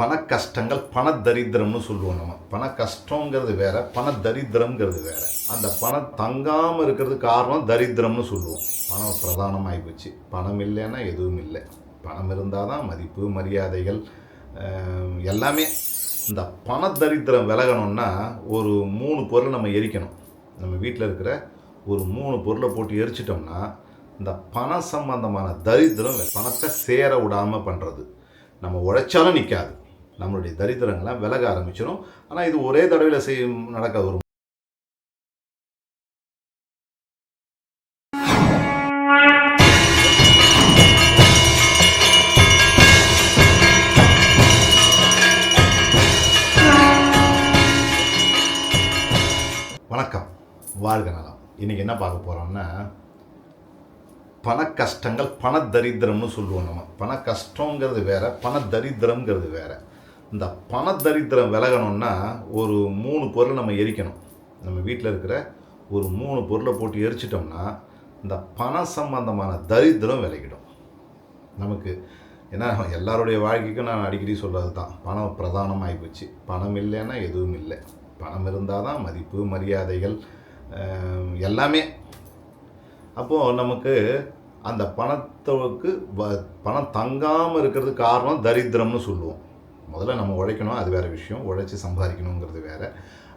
பண கஷ்டங்கள் பண தரித்திரம்னு சொல்லுவோம் நம்ம. பண கஷ்டங்கிறது வேற பண தரித்திரம்ங்கிறது வேற. அந்த பணம் தங்காமல் இருக்கிறது காரணம் தரித்திரம்னு சொல்லுவோம். பணம் பிரதானமாகி போச்சு. பணம் இல்லைன்னா எதுவும் இல்லை. பணம் இருந்தால் தான் மதிப்பு மரியாதைகள் எல்லாமே. இந்த பண தரித்திரம் விலகணும்னா ஒரு மூணு பொருள் நம்ம எரிக்கணும். நம்ம வீட்டில் இருக்கிற ஒரு மூணு பொருளை போட்டு எரிச்சிட்டோம்னா இந்த பண சம்பந்தமான தரித்திரம் பணத்தை சேர விடாமல் பண்ணுறது நம்ம உழைச்சாலும் நிற்காது நம்மளுடைய தரித்திரங்கள்லாம் விலக ஆரம்பிச்சிடும் ஆனால் இது ஒரே தடவையில் செய்யும் நடக்க வரும் வணக்கம். வாழ்க நலம். இன்றைக்கி என்ன பார்க்க போகிறோம்னா பண கஷ்டங்கள் பண தரித்திரம்னு சொல்லுவோம் நம்ம. பண கஷ்டங்கிறது வேற பண தரித்திரம்ங்கிறது வேற. இந்த பண தரித்திரம் விலகணும்னா ஒரு மூணு பொருளை நம்ம எரிக்கணும். நம்ம வீட்டில் இருக்கிற ஒரு மூணு பொருளை போட்டு எரிச்சிட்டோம்னா இந்த பண சம்பந்தமான தரித்திரம் விலகிடும். நமக்கு ஏன்னா எல்லாருடைய வாழ்க்கைக்கும் நான் அடிக்கடி சொல்கிறது தான். பணம் பிரதானமாகி போச்சு. பணம் இல்லைன்னா எதுவும் இல்லை. பணம் இருந்தால் தான் மதிப்பு மரியாதைகள் எல்லாமே. அப்போது நமக்கு அந்த பணத்துக்கு வ- பணம் தங்காமல் இருக்கிறது காரணம் தரித்திரம்னு சொல்லுவோம். முதல்ல நம்ம உழைக்கணும் அது வேறு விஷயம். உழைச்சி சம்பாதிக்கணுங்கிறது வேறு.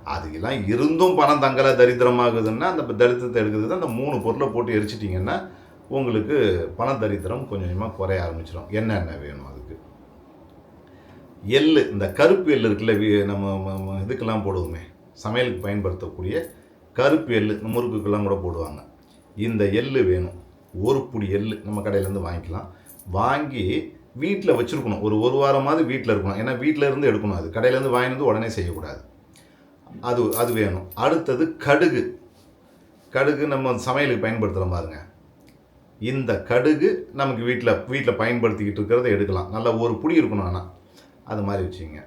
அதுக்கெல்லாம் இருந்தும் பணம் தங்கலை தரித்திரமாகுதுன்னா அந்த தரித்திரத்தை எடுக்கிறது அந்த மூணு பொருளை போட்டு எரிச்சிட்டிங்கன்னா உங்களுக்கு பண தரித்திரம் கொஞ்சம் கொஞ்சமாக குறைய ஆரம்பிச்சிடும் என்னென்ன வேணும் அதுக்கு? எள் இந்த கருப்பு எள்ளு இருக்குல்ல நம்ம இதுக்கெல்லாம் போடுவோமே. சமையலுக்கு பயன்படுத்தக்கூடிய கருப்பு எள்ளு இந்த முறுக்குக்கெல்லாம் கூட போடுவாங்க. இந்த எள் வேணும். ஒரு புடி எள்ளு நம்ம கடையிலேருந்து வாங்கிக்கலாம். வாங்கி வீட்டில் வச்சுருக்கணும். ஒரு ஒரு வாரமாவது வீட்டில் இருக்கணும். ஏன்னா வீட்டில் இருந்து எடுக்கணும் அது. கடையிலேருந்து வாங்கினது வந்து உடனே செய்யக்கூடாது. அது அது வேணும். அடுத்தது கடுகு. கடுகு நம்ம சமையலுக்கு பயன்படுத்துகிறோம் பாருங்க. இந்த கடுகு நமக்கு வீட்டில் வீட்டில் பயன்படுத்திக்கிட்டு இருக்கிறத எடுக்கலாம். நல்லா ஒரு புடி இருக்கணும் ஆனால் அது மாதிரி வச்சுங்க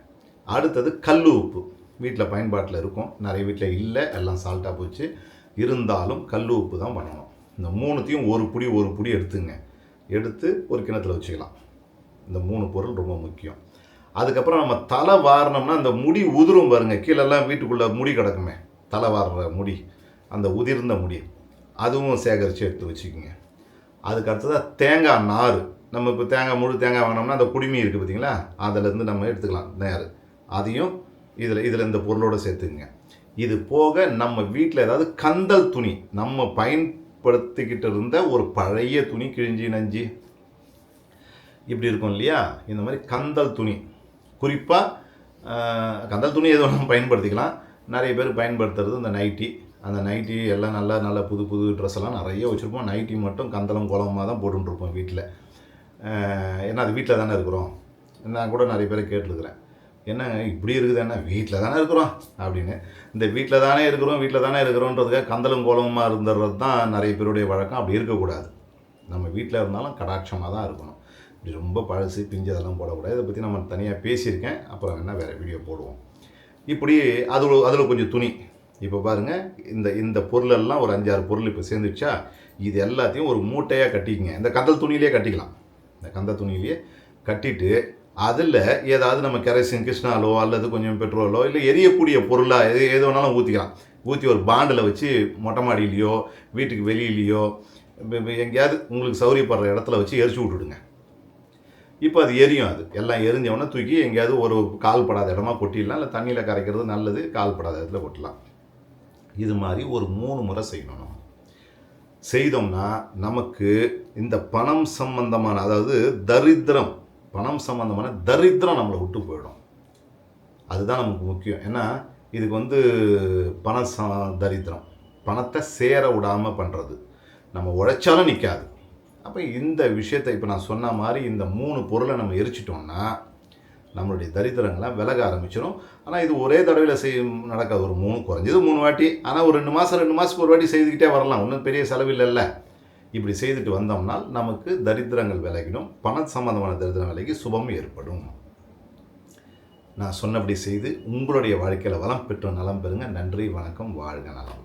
அடுத்தது கல் உப்பு. வீட்டில் பயன்பாட்டில் இருக்கும். நிறைய வீட்டில் இல்லை. எல்லாம் சால்ட்டாக போச்சு. இருந்தாலும் கல் உப்பு தான் பண்ணணும். இந்த மூணுத்தையும் ஒரு புடி ஒரு புடி எடுத்துங்க. எடுத்து ஒரு கிணத்துல வச்சுக்கலாம். இந்த மூணு பொருள் ரொம்ப முக்கியம். அதுக்கப்புறம் நம்ம தலை வாரினோம்னா அந்த முடி உதிரும் பாருங்க கீழெல்லாம் வீட்டுக்குள்ளே முடி கிடக்குமே. தலை வாடுற முடி அந்த உதிர்ந்த முடி. அதுவும் சேகரித்து எடுத்து வச்சுக்கோங்க. அதுக்கு அடுத்ததாக தேங்காய் நார் நம்ம இப்போ தேங்காய் முழு தேங்காய் வாங்கினோம்னா அந்த குடுமி இருக்குது பார்த்தீங்களா அதிலேருந்து நம்ம எடுத்துக்கலாம் நேர். அதையும் இதில் இதில் இந்த பொருளோடு சேர்த்துக்குங்க. இது போக நம்ம வீட்டில் ஏதாவது கந்தல் துணி. நம்ம பயன்படுத்திக்கிட்டு இருந்த ஒரு பழைய துணி கிழிஞ்சி நஞ்சு இப்படி இருக்கும் இல்லையா? இந்த மாதிரி கந்தல் துணி. குறிப்பாக கந்தல் துணி எது வேணாலும் பயன்படுத்திக்கலாம். நிறைய பேர் பயன்படுத்துறது இந்த நைட்டி. அந்த நைட்டி எல்லாம் நல்லா நல்ல புது புது ட்ரெஸ் எல்லாம் நிறைய வச்சுருப்போம். நைட்டி மட்டும் கந்தளம் குளமாக தான் போட்டுருப்போம் வீட்டில் ஏன்னா அது வீட்டில் தானே இருக்கிறோம். நான் கூட நிறைய பேரை கேட்டுருக்குறேன். என்ன இப்படி இருக்குது என்ன? வீட்டில் தானே இருக்கிறோம் அப்படின்னு. இந்த வீட்டில் தானே இருக்கிறோம் வீட்டில் தானே இருக்கிறோன்றதுக்காக கந்தலும் கோலமாக இருந்துடுறது தான் நிறைய பேருடைய வழக்கம். அப்படி இருக்கக்கூடாது. நம்ம வீட்டில் இருந்தாலும் கடாட்சமாக தான் இருக்கணும். ரொம்ப பழசு பிஞ்சு அதெல்லாம் போடக்கூடாது. இதை பற்றி நம்ம தனியாக பேசியிருக்கேன். அப்புறம் வேணால் வேறு வீடியோ போடுவோம். இப்படி அதில் அதில் கொஞ்சம் துணி. இப்போ பாருங்கள் இந்த இந்த பொருளெல்லாம் ஒரு அஞ்சாறு பொருள் இப்போ சேர்ந்துச்சா இது எல்லாத்தையும் ஒரு மூட்டையாக கட்டிக்கங்க. இந்த கந்தல் துணியிலே கட்டிக்கலாம். இந்த கந்த துணியிலேயே கட்டிட்டு அதில் ஏதாவது நம்ம கெரசின் கிருஷ்ணாலோ அல்லது கொஞ்சம் பெட்ரோலோ இல்லை எரியக்கூடிய பொருளாக எது எது வேணாலும் ஊற்றிக்கலாம் ஊற்றி ஒரு பாண்டில் வச்சு மொட்டை மாடியிலையோ வீட்டுக்கு வெளியிலையோ எங்கேயாவது உங்களுக்கு சௌரியப்படுற இடத்துல வச்சு எரிச்சு விட்டுடுங்க. இப்போ அது எரியும் அது. எல்லாம் எரிஞ்சவொடனே தூக்கி எங்கேயாவது ஒரு கால் படாத இடமா கொட்டிடலாம். இல்லை தண்ணியில் கரைக்கிறது நல்லது கால் படாத இடத்துல கொட்டலாம். இது மாதிரி ஒரு மூணு முறை செய்யணும் நம்ம. செய்தோம்னா நமக்கு இந்த பணம் சம்பந்தமான அதாவது தரித்திரம் பணம் சம்பந்தமான தரித்திரம் நம்மளை விட்டு போயிடும். அதுதான் நமக்கு முக்கியம். ஏன்னா இதுக்கு வந்து பண ச தரித்திரம். பணத்தை சேர விடாமல் பண்ணுறது நம்ம உழைச்சாலும் நிற்காது அப்போ இந்த விஷயத்தை இப்போ நான் சொன்ன மாதிரி இந்த மூணு பொருளை நம்ம எரிச்சிட்டோம்னா நம்மளுடைய தரித்திரங்கள்லாம் விலக ஆரம்பிச்சிடும் ஆனால் இது ஒரே தடவையில் செய் நடக்காது. ஒரு மூணு குறைஞ்சது மூணு வாட்டி. ஆனால் ஒரு ரெண்டு மாதம் ரெண்டு மாதத்துக்கு ஒரு வாட்டி செய்துக்கிட்டே வரலாம். ஒன்றும் பெரிய செலவில்லைல்ல இப்படி செய்துட்டு வந்தோம்னால் நமக்கு தரித்திரங்கள் விலகிடும். பண சம்பந்தமான தரித்திரம் விலகி சுபம் ஏற்படும். நான் சொன்னபடி செய்து உங்களுடைய வாழ்க்கையில் வளம் பெற்று நலம் பெறுங்க. நன்றி வணக்கம் வாழ்க நலம்.